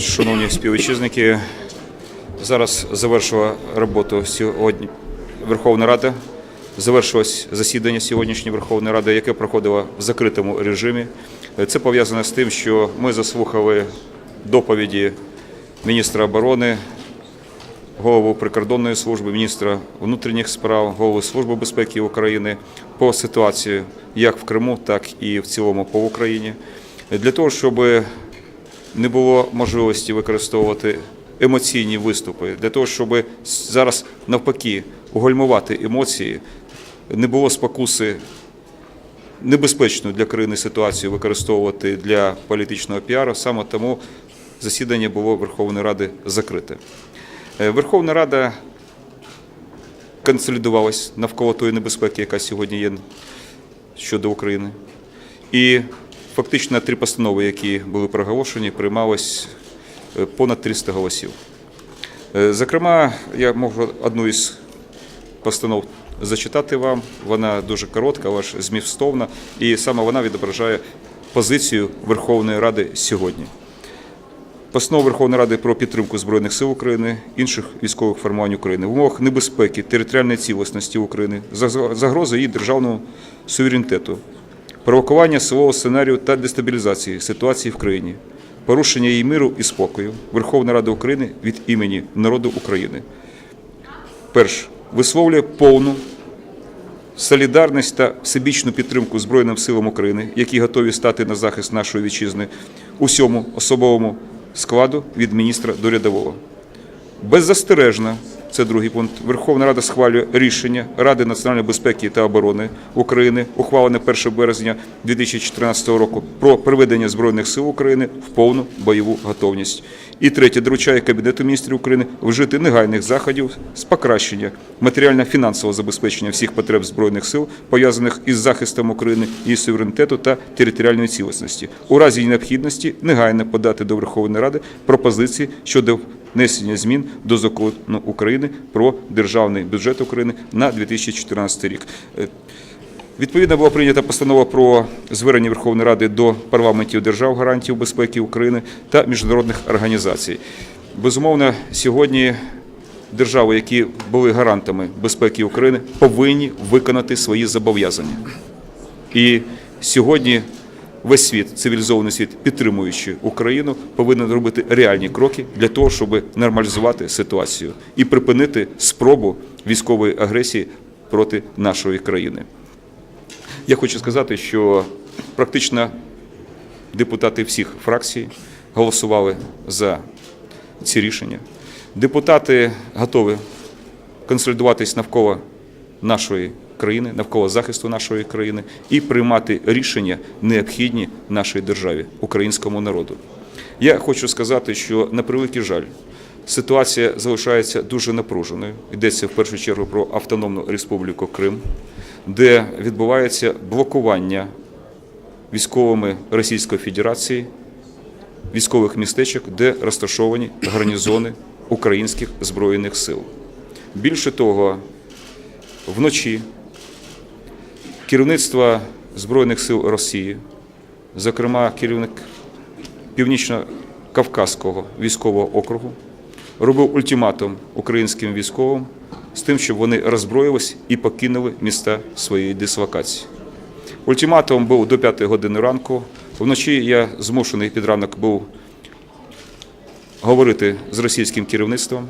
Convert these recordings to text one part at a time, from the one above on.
Шановні співвітчизники, зараз завершила роботу сьогодні Верховна Рада. Завершилось засідання сьогоднішньої Верховної Ради, яке проходило в закритому режимі. Це пов'язано з тим, що ми заслухали доповіді міністра оборони, голову прикордонної служби, міністра внутрішніх справ, голови Служби безпеки України по ситуації як в Криму, так і в цілому по Україні. Для того, щоб не було можливості використовувати емоційні виступи, для того, щоб зараз навпаки угальмувати емоції, не було спокуси небезпечну для країни ситуацію використовувати для політичного піару. Саме тому засідання було Верховної Ради закрите. Е, Верховна Рада консолідувалась навколо тої небезпеки, яка сьогодні є щодо України. І фактично три постанови, які були проголошені, приймалось е, понад 300 голосів. Е, Зокрема, я можу одну із постанов зачитати вам. Вона дуже коротка, але ж змістовна, і саме вона відображає позицію Верховної Ради сьогодні. Постанова Верховної Ради про підтримку Збройних сил України, інших військових формувань України в умовах небезпеки, територіальної цілісності України, загрози її державному суверенітету, провокування силового сценарію та дестабілізації ситуації в країні, порушення її миру і спокою Верховна Рада України від імені народу України. Перше, висловлює повну солідарність та всебічну підтримку Збройним силам України, які готові стати на захист нашої вітчизни, усьому особовому складу від міністра до рядового. Беззастережно, це другий пункт. Верховна Рада схвалює рішення Ради національної безпеки та оборони України, ухвалене 1 березня 2014 року, про приведення збройних сил України в повну бойову готовність. І третє доручає Кабінету міністрів України вжити негайних заходів з покращення матеріально-фінансового забезпечення всіх потреб збройних сил, пов'язаних із захистом України, її суверенітету та територіальної цілісності. У разі необхідності негайно подати до Верховної Ради пропозиції щодо внесення змін до закону України про державний бюджет України на 2014 рік. Е, Відповідно була прийнята постанова про звернення Верховної Ради до парламентів держав гарантів безпеки України та міжнародних організацій. Безумовно, сьогодні держави, які були гарантами безпеки України, повинні виконати свої зобов'язання. І сьогодні весь світ, цивілізований світ, підтримуючи Україну, повинен робити реальні кроки для того, щоб нормалізувати ситуацію і припинити спробу військової агресії проти нашої країни. Я хочу сказати, що практично депутати всіх фракцій голосували за ці рішення. Депутати готові консолідуватись навколо нашої країни, навколо захисту нашої країни і приймати рішення необхідні нашій державі, українському народу. Я хочу сказати, що на превеликий жаль, ситуація залишається дуже напруженою. Йдеться в першу чергу про Автономну Республіку Крим, де відбувається блокування військовими Російської Федерації військових містечок, де розташовані гарнізони українських збройних сил. Більше того, вночі керівництво Збройних сил Росії, зокрема керівник Північно-Кавказського військового округу, робив ультиматум українським військовим з тим, щоб вони роззброїлись і покинули міста своєї дислокації. Ультиматум був до 5 години ранку. Вночі я змушений під ранок був говорити з російським керівництвом.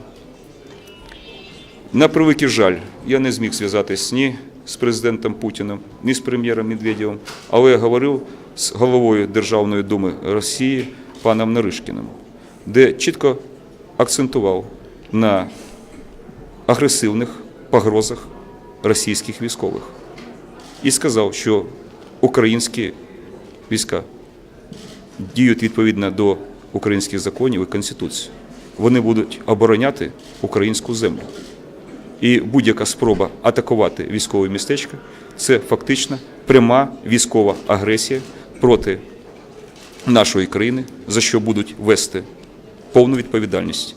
На превеликий жаль, я не зміг зв'язатись ні з президентом Путіним, ні з прем'єром Медведєвим, але я говорив з головою Державної думи Росії паном Наришкіним, де чітко акцентував на агресивних погрозах російських військових і сказав, що українські війська діють відповідно до українських законів і Конституції. Вони будуть обороняти українську землю. І будь-яка спроба атакувати військове містечко це фактично пряма військова агресія проти нашої країни, за що будуть вести повну відповідальність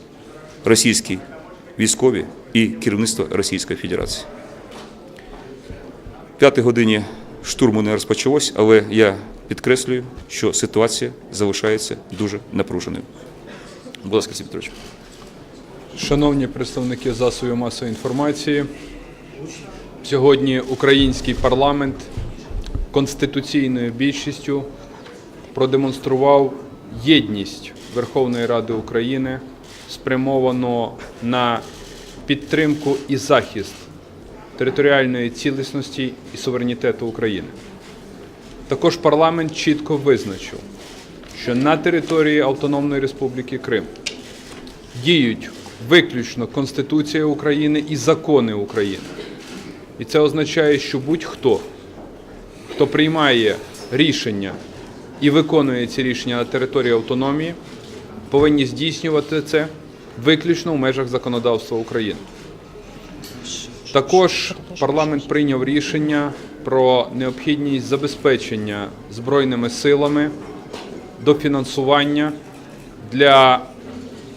російські військові і керівництво Російської Федерації. П'ятій годині штурму не розпочалось, але я підкреслюю, що ситуація залишається дуже напруженою. Будь ласка, Петрович. Шановні представники засобів масової інформації, сьогодні український парламент конституційною більшістю продемонстрував єдність Верховної Ради України, спрямовану на підтримку і захист територіальної цілісності і суверенітету України. Також парламент чітко визначив, що на території Автономної Республіки Крим діють виключно Конституція України і закони України. І це означає, що будь-хто, хто приймає рішення і виконує ці рішення на території автономії, повинні здійснювати це виключно в межах законодавства України. Також парламент прийняв рішення про необхідність забезпечення збройними силами дофінансування для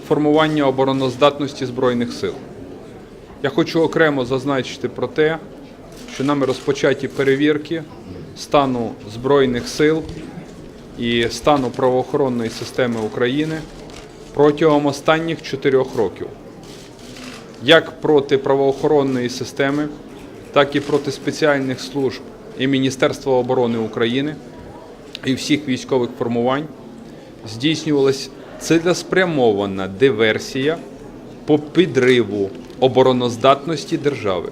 формування обороноздатності Збройних сил. Я хочу окремо зазначити про те, що нами розпочаті перевірки стану Збройних сил і стану правоохоронної системи України протягом останніх чотирьох років. Як проти правоохоронної системи, так і проти спеціальних служб і Міністерства оборони України і всіх військових формувань здійснювалась цілеспрямована диверсія по підриву обороноздатності держави.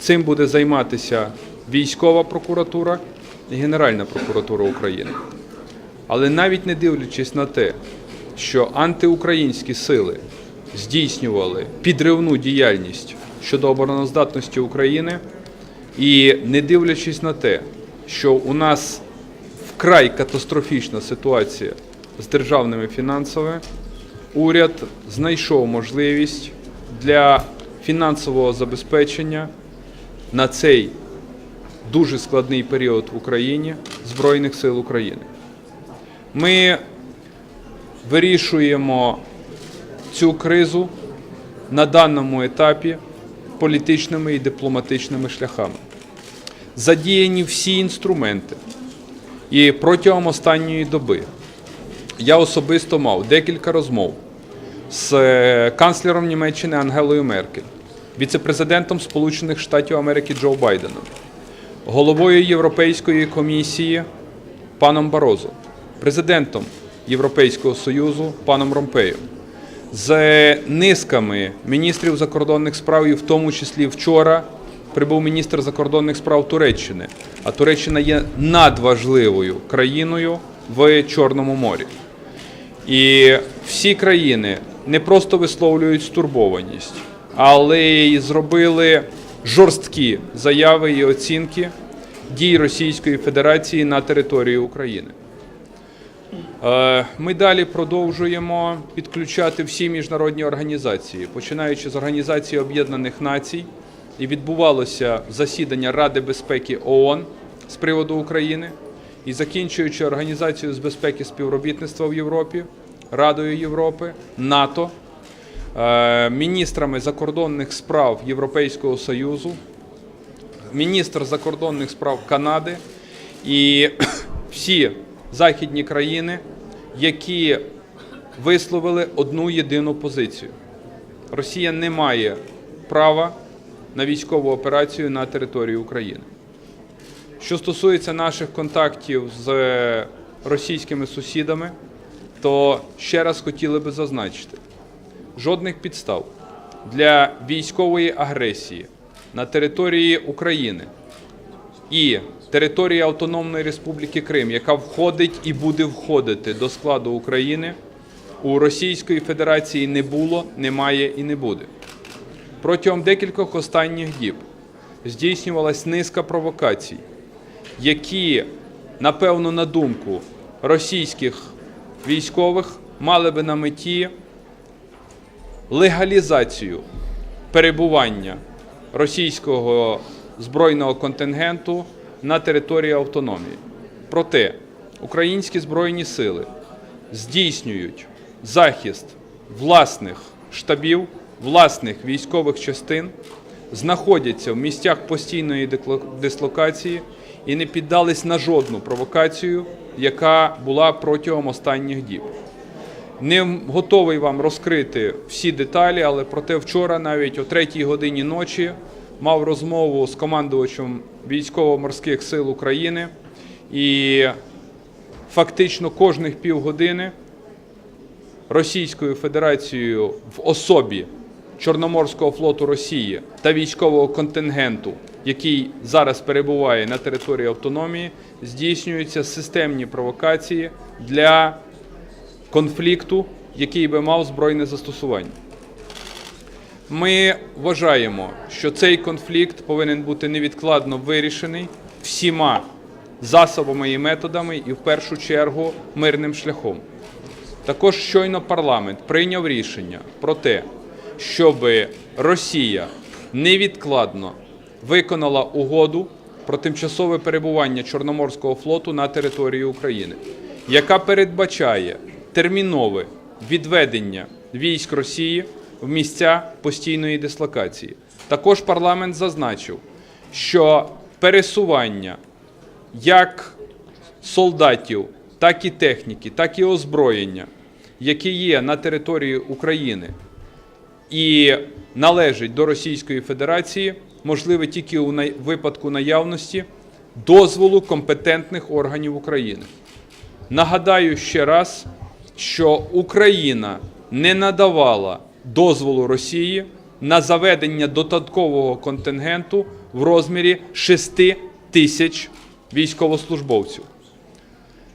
Цим буде займатися військова прокуратура і Генеральна прокуратура України. Але навіть не дивлячись на те, що антиукраїнські сили здійснювали підривну діяльність щодо обороноздатності України, і не дивлячись на те, що у нас вкрай катастрофічна ситуація з державними фінансами, уряд знайшов можливість для фінансового забезпечення на цей дуже складний період в Україні Збройних сил України. Ми вирішуємо цю кризу на даному етапі політичними і дипломатичними шляхами. Задіяні всі інструменти. І протягом останньої доби я особисто мав декілька розмов з е, канцлером Німеччини Ангелою Меркель, віцепрезидентом Сполучених Штатів Америки Джо Байденом, головою Європейської комісії паном Барозо, президентом Європейського Союзу паном Ромпеєм, з низками міністрів закордонних справ, і в тому числі вчора прибув міністр закордонних справ Туреччини. А Туреччина є надважливою країною в Чорному морі. І всі країни не просто висловлюють стурбованість, але й зробили жорсткі заяви і оцінки дій Російської Федерації на території України. Е, Ми далі продовжуємо підключати всі міжнародні організації, починаючи з Організації Об'єднаних Націй, і відбувалося засідання Ради безпеки ООН з приводу України, і закінчуючи Організацією з безпеки співробітництва в Європі, Радою Європи, НАТО, е, міністрами закордонних справ Європейського Союзу, міністр закордонних справ Канади і всі західні країни, які висловили одну єдину позицію. Росія не має права на військову операцію на території України. Що стосується наших контактів з російськими сусідами, то ще раз хотіли би зазначити, жодних підстав для військової агресії на території України і території Автономної Республіки Крим, яка входить і буде входити до складу України, у Російської Федерації не було, немає і не буде. Протягом декількох останніх діб здійснювалась низка провокацій, які, напевно, на думку російських військових, мали би на меті легалізацію перебування російського збройного контингенту на території автономії. Проте українські збройні сили здійснюють захист власних штабів, власних військових частин, знаходяться в місцях постійної дислокації і не піддались на жодну провокацію, яка була протягом останніх діб. Не готовий вам розкрити всі деталі, але проте вчора, навіть о третій годині ночі, мав розмову з командувачем військово-морських сил України і фактично кожних півгодини Російською Федерацією в особі Чорноморського флоту Росії та військового контингенту, який зараз перебуває на території автономії, здійснюються системні провокації для конфлікту, який би мав збройне застосування. Ми вважаємо, що цей конфлікт повинен бути невідкладно вирішений всіма засобами і методами, і в першу чергу мирним шляхом. Також щойно парламент прийняв рішення про те, щоб Росія невідкладно виконала угоду про тимчасове перебування Чорноморського флоту на території України, яка передбачає термінове відведення військ Росії в місця постійної дислокації. Також парламент зазначив, що пересування як солдатів, так і техніки, так і озброєння, які є на території України і належать до Російської Федерації, можливе тільки у випадку наявності дозволу компетентних органів України. Нагадаю ще раз, що Україна не надавала дозволу Росії на заведення додаткового контингенту в розмірі 6 тисяч військовослужбовців.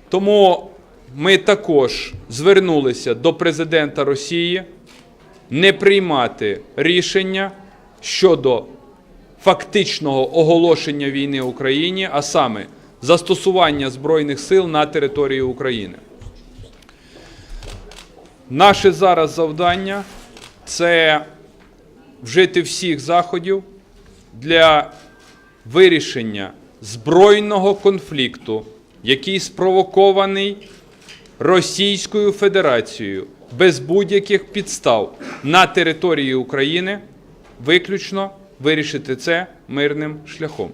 Тому ми також звернулися до президента Росії не приймати рішення щодо фактичного оголошення війни Україні, а саме застосування збройних сил на території України. Наше зараз завдання це вжити всіх заходів для вирішення збройного конфлікту, який спровокований Російською Федерацією без будь-яких підстав на території України, виключно вирішити це мирним шляхом.